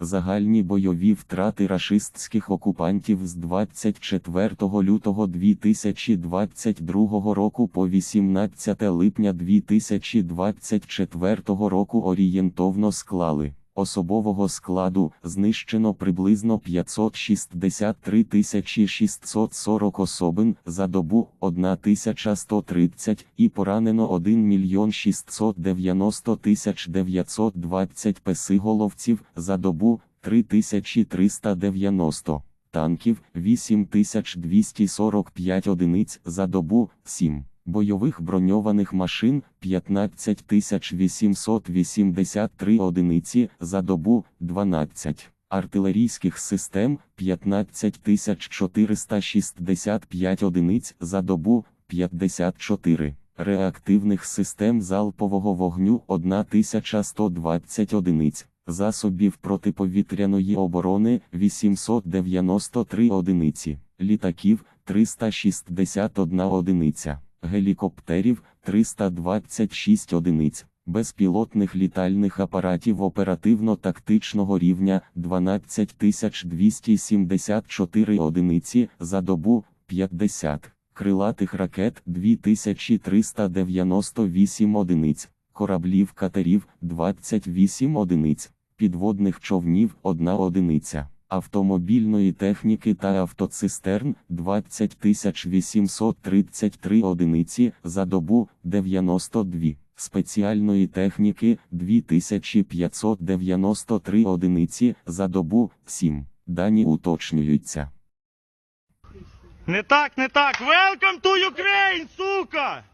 Загальні бойові втрати рашистських окупантів з 24 лютого 2022 року по 18 липня 2024 року орієнтовно склали. Особового складу знищено приблизно 563 640 особин за добу 1130 і поранено 1 мільйон 690 920 песиголовців за добу 3390 танків 8245 одиниць за добу 7 бойових броньованих машин 15883 одиниці за добу 12 артилерійських систем 15465 одиниць за добу 54 реактивних систем залпового вогню 1120 одиниць. Засобів протиповітряної оборони 893 одиниці. Літаків 361 одиниця гелікоптерів 326 одиниць, безпілотних літальних апаратів оперативно-тактичного рівня 12274 одиниці за добу 50, крилатих ракет 2398 одиниць, кораблів катерів 28 одиниць, підводних човнів 1 одиниця автомобільної техніки та автоцистерн 20 833 одиниці за добу 92, спеціальної техніки 2593 одиниці за добу 7. Дані уточнюються. Не так, не так. Welcome to Ukraine, сука!